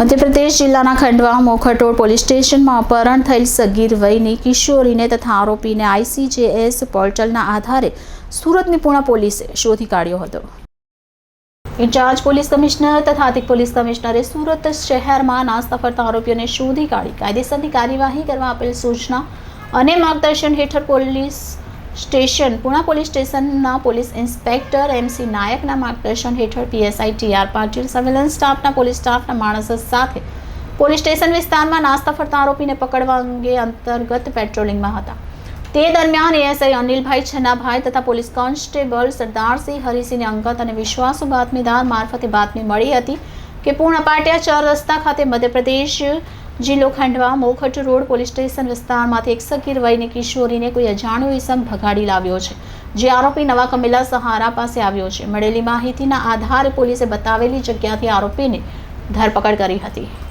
મધ્યપ્રદેશ જિલ્લાના ખંડવા મોખટોડ પોલીસ સ્ટેશનમાં અપહરણ થયેલ સગીર વયની કિશોરીને તથા આરોપીને આઈસીજેએસ પોર્ટલના આધારે સુરતની પૂર્ણ પોલીસે શોધી કાઢ્યો હતો. ઇન્ચાર્જ પોલીસ કમિશનર તથા અધિક પોલીસ કમિશનરે સુરત શહેરમાં નાસ્તા ફરતા આરોપીઓને શોધી કાઢી. કાયદેસરની કાર્યવાહી કરવા આપેલ સૂચના અને માર્ગદર્શન હેઠળ પોલીસ સ્ટેશન, પુણા પોલીસ સ્ટેશનના પોલીસ ઇન્સ્પેક્ટર એમસી નાયકના માર્ગદર્શન હેઠળ પીએસઆઈ ટીઆર પાટીલ, સર્વેલન્સ સ્ટાફના પોલીસ સ્ટાફના માણસો સાથે પોલીસ સ્ટેશન વિસ્તારમાં નાસ્તા ફરતા આરોપીને પકડવા અંગે અંતર્ગત પેટ્રોલિંગમાં હતા. તે દરમિયાન એએસઆઈ અનિલભાઈ છન્નાભાઈ તથા પોલીસ કોન્સ્ટેબલ સરદારસિંહ હરિસિંહને અંગત અને વિશ્વાસુ બાતમીદાર મારફતે બાતમી મળી હતી કે પૂર્ણ પાટિયા ચાર રસ્તા ખાતે મધ્યપ્રદેશ જિલ્લો Khandwa Mokhat road police station વિસ્તારમાંથી એક સગીર વયની કિશોરીને કોઈ અજાણ્યો ઇસમ ભગાડી લાવ્યો છે, જે આરોપી નવા કમિલા સહારા પાસે આવ્યો છે. મળેલી માહિતીના આધારે પોલીસે બતાવેલી જગ્યાથી આરોપીને ધરપકડ કરી હતી.